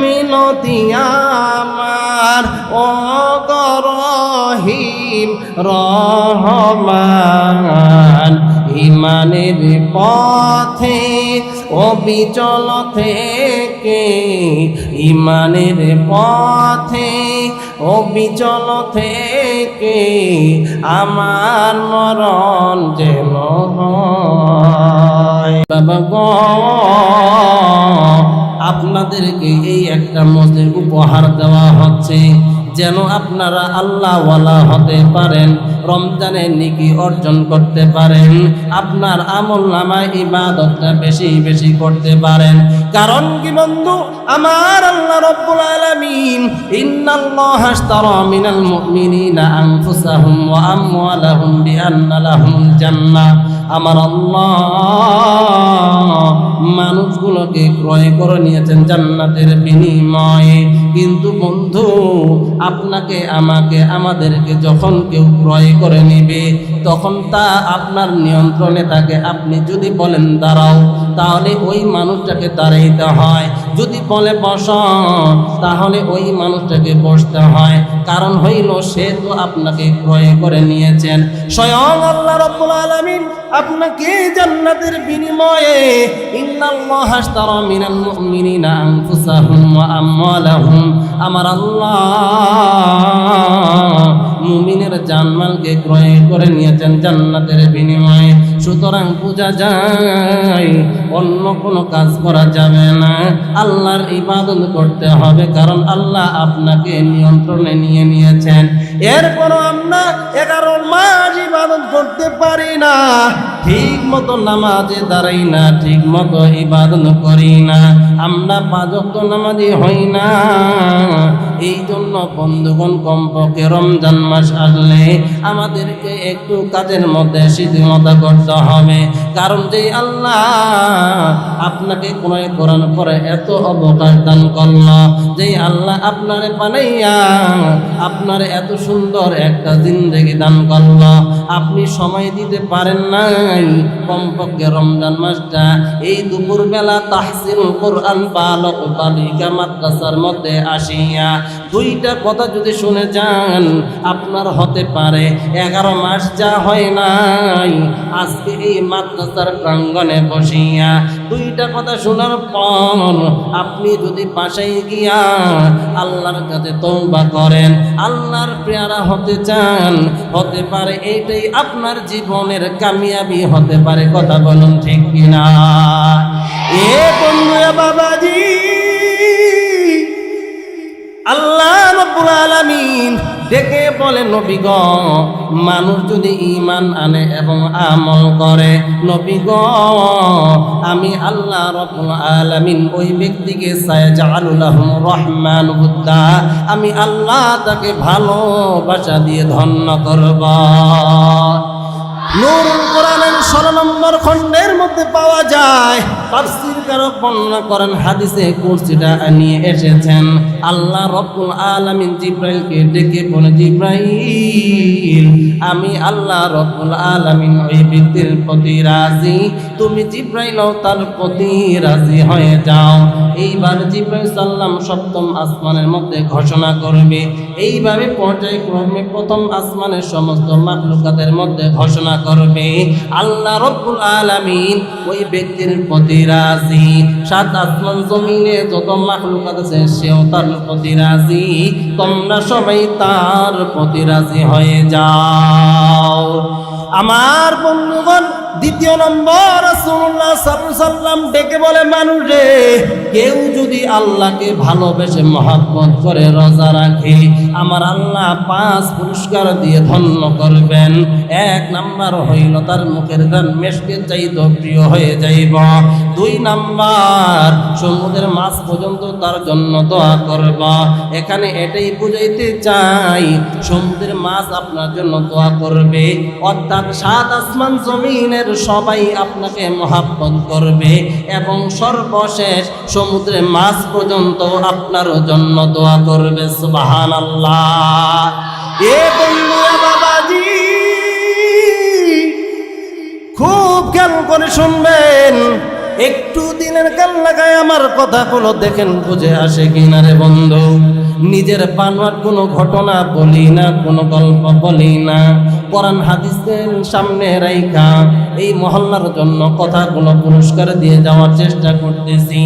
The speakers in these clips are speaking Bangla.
মিনতি আমার, ও গরহিম রহমান। ইমানের পথে অবিচল থেকে, ইমানের পথে অবিচল থেকে, আমার মরণ যেন হয়। বাবা গো আপনাদেরকে এই একটা মসজিদ উপহার দেওয়া হচ্ছে যেন আপনারা আল্লাহওয়ালা হতে পারেন। রমজানের নিকি অর্জন করতে পারেন, আপনার আমল নামায় ইবাদতটা বেশি বেশি করতে পারেন। কারণ কি বন্ধু? আমার আল্লাহ রব্বুল আলামিন, ইন্নাল্লাহ আশতারা মিনাল মুমিনিনা আনফুসাহুম ওয়া আমওয়ালাহুম বিআন্না লাহুমুল জান্নাহ। আমার আল্লাহ মানুষগুলোকে ক্রয় করে নিয়েছেন জান্নাতের বিনিময়ে। কিন্তু বন্ধু, আপনাকে, আমাকে, আমাদেরকে যখন কেউ ক্রয় করে নেবে, তখন তা আপনার নিয়ন্ত্রণে থাকে। আপনি যদি বলেন, দাঁড়াও, তাহলে ওই মানুষটাকে দাঁড়াইতে হয়। যদি বলে বস তাহলে ওই মানুষটাকে বসতে হয়। কারণ হইল, সে তো আপনাকে ক্রয় করে নিয়েছেন। স্বয়ং আল্লাহ রব্বুল আলামিন আপনাকে জান্নাতের বিনিময়ে ইন্নাল্লাহ মিনাল মুমিনিনা আনফুসাহুম ওয়া আমওয়ালাহুম। আমার আল্লাহ মুমিনের জানমালকে ক্রয় করে নিয়েছেন জান্নাতের বিনিময়ে। সুতরাং পূজা যায়, অন্য কোনো কাজ করা যাবে না। আল্লাহর ইবাদত করতে হবে, কারণ আল্লাহ আপনাকে নিয়ন্ত্রণে নিয়ে নিয়েছেন। এরপরও আমরা এগারো মাস ইবাদত করতে পারি না, ঠিক মতো নামাজে দাঁড়াই না, ঠিক মতো ইবাদত করি না। আমরা পাঁচক নামাজি হই না। এই জন্য বন্ধুগণ, কমপক্ষে রমজান মাস আসলে আমাদেরকে একটু কাজের মধ্যে শিথিলতা করতে হবে। কারণ যে আল্লাহ আপনাকে ক্রয় করার পরে এত অবকাশ দান করল যে আল্লাহ আপনারে বানাইয়া আপনার এত সুন্দর একটা জিন্দগি দান করল, আপনি সময় দিতে পারেন নাই। কমপক্ষে রমজান মাসটা এই দুপুরবেলা তাহসিল কোরআন বালক বালিকা মাদ্রাসার মধ্যে আসিয়া দুইটা কথা যদি শুনে যান, আপনার হতে পারে এগারো মাস যা হয় নাই। আজকে এই মাদ্রাসার প্রাঙ্গণে বসিয়া দুইটা কথা শোনার পর আপনি যদি বাসায় গিয়া আল্লাহর কাছে তৌবা করেন, আল্লাহর পেয়ারা হতে চান, হতে পারে এইটাই আপনার জীবনের কামিয়াবি, হতে পারে কথা বলুন ঠিক কিনা? এ বন্ধুরা বাবাজি রব্বুল আলামিন ডেকে বলে, নবী গ, মানুষ যদি ইমান আনে এবং আমল করে, নবী গ, আমি আল্লাহ রব্বুল আলামিন ওই ব্যক্তিকে সায়াজালুলাহুম রহমান বুদ্ধা আমি আল্লাহ তাকে ভালোবাসা দিয়ে ধন্য করব। খণ্ডের মধ্যে পাওয়া যায়। করেন, হাদিসে নিয়ে এসেছেন। ডেকে আমি আল্লাহ রব্বুল আলামিন ওই ব্যক্তির প্রতি রাজি। তুমি জিব্রাইল তার প্রতি রাজি হয়ে যাও। এইবার জিব্রাইল সাল্লাম সপ্তম আসমানের মধ্যে ঘোষণা করবে। এইভাবে পর্যায়ক্রমে প্রথম আসমানের সমস্ত মাকলুকাতের মধ্যে ঘোষণা করবে আল্লাহ রব্বুল আলামিন ওই ব্যক্তির প্রতি রাজি। সাত আসমান জমিনে যত মাখলুক আছে, সেও তার প্রতি রাজি। তোমরা সবাই তার প্রতি রাজি হয়ে যাও। আমার বন্ধুগণ দ্বিতীয় নম্বর সাল্লাম ডেকে বলে, মানুষ রে, কেউ যদি আল্লাহকে ভালোবেসে মহাব্বত করে রোজা রাখে, আমার আল্লাহ পাঁচ পুরস্কার দিয়ে ধন্য করবেন। এক নাম্বার হইল তার মুখের গান মেশকে চাইতো প্রিয় হয়ে যাইব। দুই নাম্বার, সমুদ্রের মাছ পর্যন্ত তার জন্য দোয়া করব। এখানে এটাই বুঝাইতে চাই, সমুদ্রের মাছ আপনার জন্য দোয়া করবে। অর্থাৎ সাত আসমান জমিনের সবাই আপনাকে মহাব্বত করবে এবং সর্বশেষ সমুদ্রে মাছ পর্যন্ত আপনার জন্য দোয়া করবে সুবাহান আল্লাহ এ বন্ধুরা বাবাজি, খুব খেয়াল করে শুনবেন। একটু দিনের কাল লাগায় আমার কথাগুলো দেখেন, বুঝে আসে কিনা রে বন্ধু? নিজের বানোয়ার কোনো ঘটনা বলি না, কোনো গল্প বলি না। কোরআন হাদিসের সামনে রাইখা, এই মহল্লার জন্য কথাগুলো পুরস্কার দিয়ে যাওয়ার চেষ্টা করতেছি।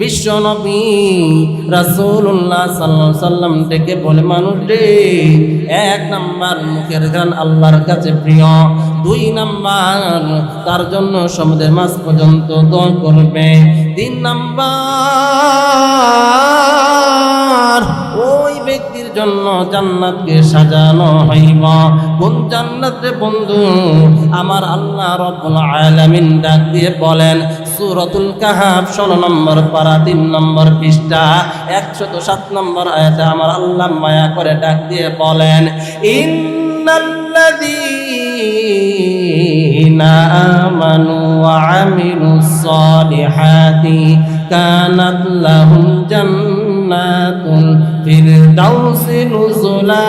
বিশ্ব নবী রাসূলুল্লাহ সাল্লাল্লাহু আলাইহি সাল্লাম ডেকে বলে, মানুষ রে, এক নাম্বার মুখের গান আল্লাহর কাছে প্রিয়। দুই নাম্বার, তার জন্য সমুদ্রের মাছ পর্যন্ত দোয়া করবে। তিন নাম্বার, ওই ব্যক্তির জন্য জান্নাতকে সাজানো হইব। কোন জান্নাত বন্ধু আমার আল্লাহ রব্বুল আলামিন ডাক দিয়ে বলেন, সূরাতুল কাহাফ 16 নম্বর পারা 3 নম্বর পৃষ্ঠা 107 নম্বর আয়াতে আমার আল্লাহ মায়া করে ডাক দিয়ে বলেন ইন্নাল্লাযীনা আমানু ওয়া আমিলুস সালিহাতি কানাত লাহুম জান্নাতুল ফিরদাউসি নুজুলা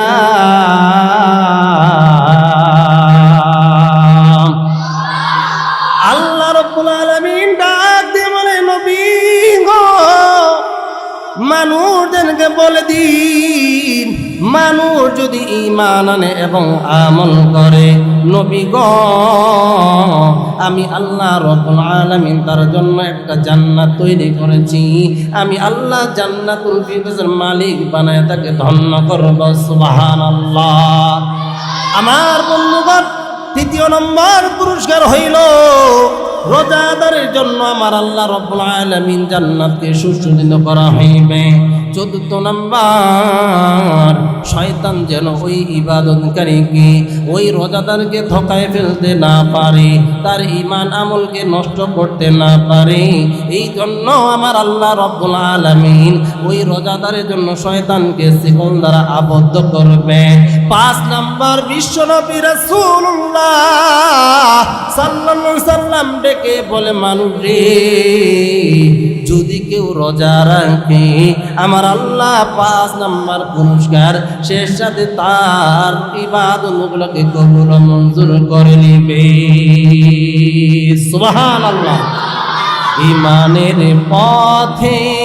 মানুষ যদি ইমান আনে এবং আমল করে, নবী গ, আমি আল্লাহ রব্বুল আলামিন তার জন্য একটা জান্নাত তৈরি করেছি। আমি আল্লাহ জান্নাতুল ফিরদাউসের মালিক বানায় তাকে ধন্য করব সুবাহান আল্লাহ আমার বন্ধুগণ, তৃতীয় নম্বর পুরস্কার হইল রোজাদারের জন্য আমার আল্লাহ রব্বুল আলামিন জান্নাতকে সুসজ্জিত করা হইবে। চতুর্থ নাম্বার, শয়তান যেন ওই ইবাদতকারীকে, ওই রোজাদারকে ধোকায় ফেলতে না পারে, তার ইমান আমলকে নষ্ট করতে না পারে। এই জন্য আমার আল্লাহ রব্বুল আলামিন ওই রোজাদারের জন্য শয়তানকে শিকল দ্বারা আবদ্ধ করবে। পাঁচ নাম্বার, বিশ্বনবী রাসূলুল্লাহ সাল্লাল্লাহু আলাইহি সাল্লাম ডেকে বলে মানুষ রে? যদি কেউ রোজা রাখে, আমার আল্লাহ পাঁচ নাম্বার পুরস্কার শেষ সাথে তার ইবাদতগুলোকে কবুল মঞ্জুর করে নিবে। সুবহানাল্লাহ। ইমানের পথে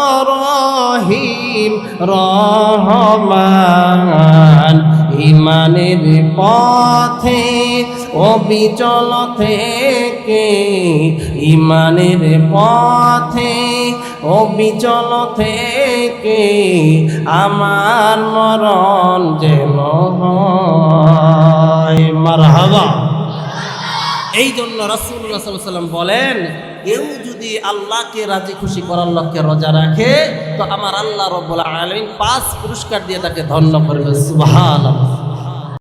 রহমান। ইমানের পথে অবিচল থেকে, ইমানের পথে অবিচল থেকে আমার মরণ যেন হয়। মারহাবা। এই জন্য আলাইহি ওয়াসাল্লাম বলেন কেউ যদি আল্লাহকে রাজি খুশি করার লক্ষ্যে রোজা রাখে, তো আমার আল্লাহ রব্বুল আলমিন পাঁচ পুরস্কার দিয়ে তাকে ধন্য করবে, সুবহানাল্লাহ।